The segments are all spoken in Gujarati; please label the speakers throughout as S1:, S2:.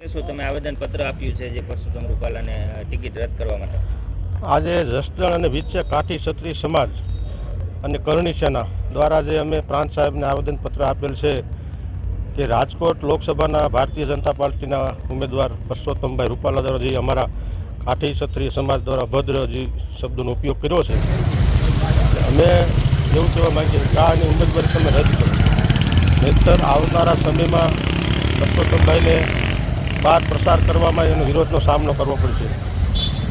S1: શું તમે આવેદનપત્ર આપ્યું છે જે પરસોત્તમ રૂપાલાને ટિકિટ રદ કરવા માટે?
S2: આજે જસદણ અને વિચ્છે કાઠી ક્ષત્રિય સમાજ અને કરણી સેના દ્વારા જે અમે પ્રાંત સાહેબને આવેદનપત્ર આપેલ છે કે રાજકોટ લોકસભાના ભારતીય જનતા પાર્ટીના ઉમેદવાર પરસોત્તમભાઈ રૂપાલા દ્વારા જે અમારા કાઠી ક્ષત્રિય સમાજ દ્વારા ભદ્ર જે શબ્દોનો ઉપયોગ કર્યો છે, અમે એવું કહેવા માંગીએ કે આની ઉમેદવારી તમે રદ કરો. નહીતર આવનારા સમયમાં પરસોત્તમભાઈને બહાર પ્રસાર કરવામાં એનો વિરોધનો સામનો કરવો પડશે.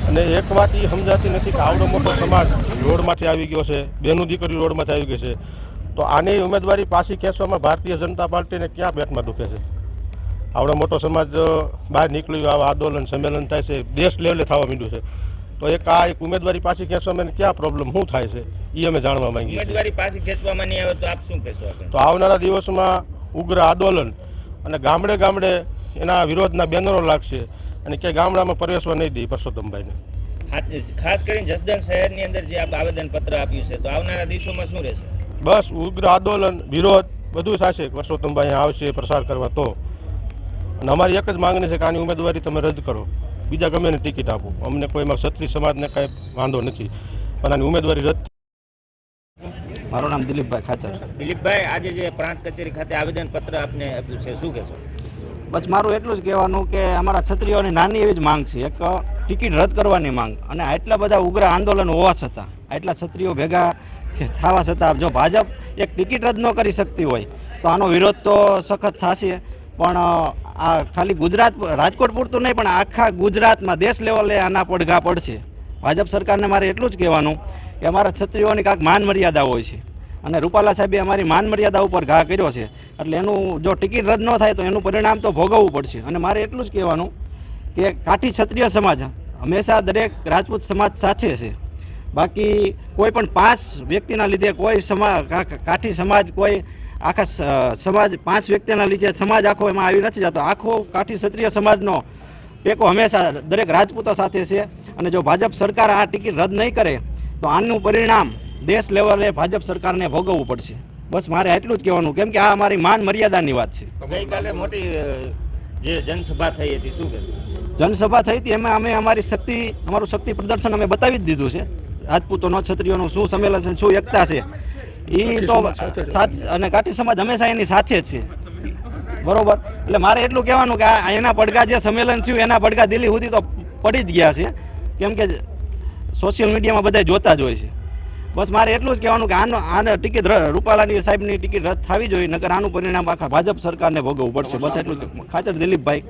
S2: અને એક વાત એ સમજાતી નથી કે આવડો મોટો સમાજ રોડમાંથી આવી ગયો છે બેનું દીકરી રોડમાંથી આવી ગઈ છે. તો આની ઉમેદવારી પાછી ખેંચવામાં ભારતીય જનતા પાર્ટીને ક્યાં પેટમાં દુખે છે? આવડો મોટો સમાજ બહાર નીકળ્યું આવા આંદોલન સંમેલન થાય છે દેશ લેવલે થવા માંડ્યું છે. તો એક આ એક ઉમેદવારી પાછી ખેંચવામાં ક્યાં પ્રોબ્લેમ શું થાય છે? એ અમે જાણવા માંગીએ
S1: ઉમેદવારી પાછી ખેંચવામાં નહીં આવે તો આપ શું કહેશો
S2: તો આવનારા દિવસમાં ઉગ્ર આંદોલન અને ગામડે ગામડે એના વિરોધના બેનરો લાગશે અને ક્યાંય ગામડામાં પ્રવેશવા નહીં દે પરસોત્તમભાઈને.
S1: ખાસ કરીને જસદણ શહેરની અંદર જે આવેદન આવેદનપત્ર આપ્યું છે તો આવનારા દિવસોમાં શું રહેશે?
S2: બસ ઉગ્ર આંદોલન વિરોધ બધું થશે પરસોત્તમભાઈ આવશે પ્રસાર કરવા તો. અને અમારી એક જ માંગણી છે કે આની ઉમેદવારી તમે રદ કરો. બીજા ગમે ટિકિટ આપો. અમને કોઈ એમાં ક્ષત્રિય સમાજને કાંઈ વાંધો નથી. પણ આની ઉમેદવારી રદ
S3: મારું નામ દિલીપભાઈ ખાચર.
S1: દિલીપભાઈ આજે જે પ્રાંત કચેરી ખાતે આવેદનપત્ર આપને આપ્યું છે શું કહેશો?
S3: બસ મારું એટલું જ કહેવાનું કે અમારા છત્રીઓની નાની એવી જ માંગ છે. એક ટિકિટ રદ કરવાની માંગ. અને આટલા બધા ઉગ્ર આંદોલન હોવા છતાં, આટલા છત્રીઓ ભેગા થવા છતાં, જો ભાજપ એક ટિકિટ રદ ન કરી શકતી હોય, તો આનો વિરોધ તો સખત થશે. પણ આ ખાલી ગુજરાત, રાજકોટ પૂરતું નહીં, પણ આખા ગુજરાતમાં દેશ લેવલે આના પડઘા પડશે. ભાજપ સરકારને મારે એટલું જ કહેવાનું કે અમારા છત્રીઓની કાંઈક માન મર્યાદા હોય છે. અને રૂપાલા સાહેબે અમારી માન મર્યાદા ઉપર ઘા કર્યો છે. એટલે એનું જો ટિકિટ રદ ન થાય તો એનું પરિણામ તો ભોગવવું પડશે. અને મારે એટલું જ કહેવાનું કે કાઠી ક્ષત્રિય સમાજ, હંમેશા દરેક રાજપૂત સમાજ સાથે છે. બાકી કોઈ પણ પાંચ વ્યક્તિના લીધે કોઈ સમાજ કાઠી સમાજ કોઈ આખા સમાજ, પાંચ વ્યક્તિના લીધે સમાજ આખો એમાં આવી નથી જતો. આખો કાઠી ક્ષત્રિય સમાજનો ટેકો હંમેશા દરેક રાજપૂતો સાથે છે. અને જો ભાજપ સરકાર આ ટિકિટ રદ નહીં કરે, તો આનું પરિણામ દેશ લેવલે ભાજપ સરકારને ભોગવવું પડશે. બસ મારે આટલું જ કહેવાનું કેમ કે આ અમારી માન મર્યાદાની વાત છે.
S1: ગઈકાલે મોટી જે જનસભા થઈ હતી શું કહેશો
S3: જનસભા થઈ હતી એમાં અમે અમારી શક્તિ અમારું શક્તિ પ્રદર્શન અમે બતાવી જ દીધું છે. રાજપૂતોનો ક્ષત્રિયોનું શું સંમેલન છે શું એકતા છે એ તો સાથ અને કાઠી સમાજ હંમેશા એની સાથે જ છે. બરોબર? એટલે મારે એટલું કહેવાનું કે આ એના પડઘા જે સંમેલન થયું એના પડઘા દિલ્હી સુધી તો પડી જ ગયા છે. કેમ કે સોશિયલ મીડિયામાં બધા જોતા જ હોય છે. બસ મારે એટલું જ કહેવાનું કે આનો આને ટિકિટ રૂપાલાની સાહેબની ટિકિટ રદ થવી જોઈએ, નકર આનું પરિણામ આખા ભાજપ સરકારને ભોગવવું પડશે. બસ એટલું ખાચર દિલીપભાઈ.